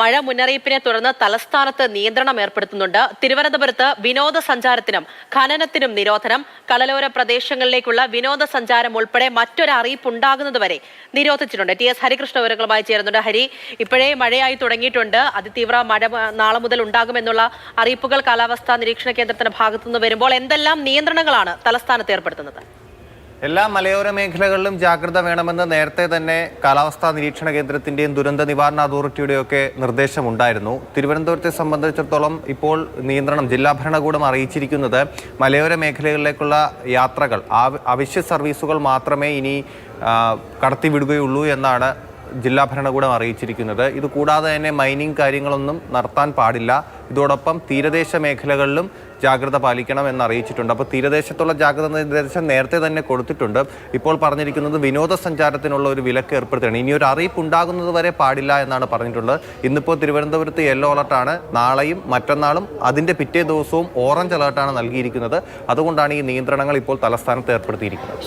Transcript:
മഴ മുന്നറിയിപ്പിനെ തുടർന്ന് തലസ്ഥാനത്ത് നിയന്ത്രണം ഏർപ്പെടുത്തുന്നുണ്ട്. തിരുവനന്തപുരത്ത് വിനോദസഞ്ചാരത്തിനും ഖനനത്തിനും നിരോധനം. കടലോര പ്രദേശങ്ങളിലേക്കുള്ള വിനോദസഞ്ചാരം ഉൾപ്പെടെ മറ്റൊരു അറിയിപ്പ് ഉണ്ടാകുന്നതുവരെ നിരോധിച്ചിട്ടുണ്ട്. ടി എസ് ഹരികൃഷ്ണ വിവരങ്ങളുമായി ചേരുന്നുണ്ട് ഹരി. ഇപ്പോഴേ മഴയായി തുടങ്ങിയിട്ടുണ്ട്. അതിതീവ്ര മഴ നാളെ മുതൽ ഉണ്ടാകുമെന്നുള്ള അറിയിപ്പുകൾ കാലാവസ്ഥാ നിരീക്ഷണ കേന്ദ്രത്തിന്റെ ഭാഗത്തുനിന്ന് വരുമ്പോൾ എന്തെല്ലാം നിയന്ത്രണങ്ങളാണ് തലസ്ഥാനത്ത് ഏർപ്പെടുത്തുന്നത്? എല്ലാ മലയോര മേഖലകളിലും ജാഗ്രത വേണമെന്ന് നേരത്തെ തന്നെ കാലാവസ്ഥാ നിരീക്ഷണ കേന്ദ്രത്തിന്റെയും ദുരന്ത നിവാരണ അതോറിറ്റിയുടെയും ഒക്കെ നിർദ്ദേശമുണ്ടായിരുന്നു. തിരുവനന്തപുരത്തെ സംബന്ധിച്ചിടത്തോളം ഇപ്പോൾ നിയന്ത്രണം ജില്ലാ ഭരണകൂടം അറിയിച്ചിരിക്കുന്നത് മലയോര മേഖലകളിലേക്കുള്ള യാത്രകൾ അവശ്യ സർവീസുകൾ മാത്രമേ ഇനി കടത്തിവിടുകയുള്ളൂ എന്നാണ് ജില്ലാ ഭരണകൂടം അറിയിച്ചിരിക്കുന്നത്. ഇത് കൂടാതെ തന്നെ മൈനിങ് കാര്യങ്ങളൊന്നും നടത്താൻ പാടില്ല. ഇതോടൊപ്പം തീരദേശ മേഖലകളിലും ജാഗ്രത പാലിക്കണം എന്ന് അറിയിച്ചിട്ടുണ്ട്. അപ്പോൾ തീരദേശത്തുള്ള ജാഗ്രത നിർദ്ദേശം നേരത്തെ തന്നെ കൊടുത്തിട്ടുണ്ട്. ഇപ്പോൾ പറഞ്ഞിരിക്കുന്നത് വിനോദസഞ്ചാരത്തിനുള്ള ഒരു വിലക്ക് ഏർപ്പെടുത്തുകയാണ്. ഇനി ഒരു അറിയിപ്പ് ഉണ്ടാകുന്നത് വരെ പാടില്ല എന്നാണ് പറഞ്ഞിട്ടുള്ളത്. ഇന്നിപ്പോൾ തിരുവനന്തപുരത്ത് യെല്ലോ അലർട്ടാണ്. നാളെയും മറ്റന്നാളും അതിന്റെ പിറ്റേ ദിവസവും ഓറഞ്ച് അലർട്ടാണ് നൽകിയിരിക്കുന്നത്. അതുകൊണ്ടാണ് ഈ നിയന്ത്രണങ്ങൾ ഇപ്പോൾ തലസ്ഥാനത്ത് ഏർപ്പെടുത്തിയിരിക്കുന്നത്.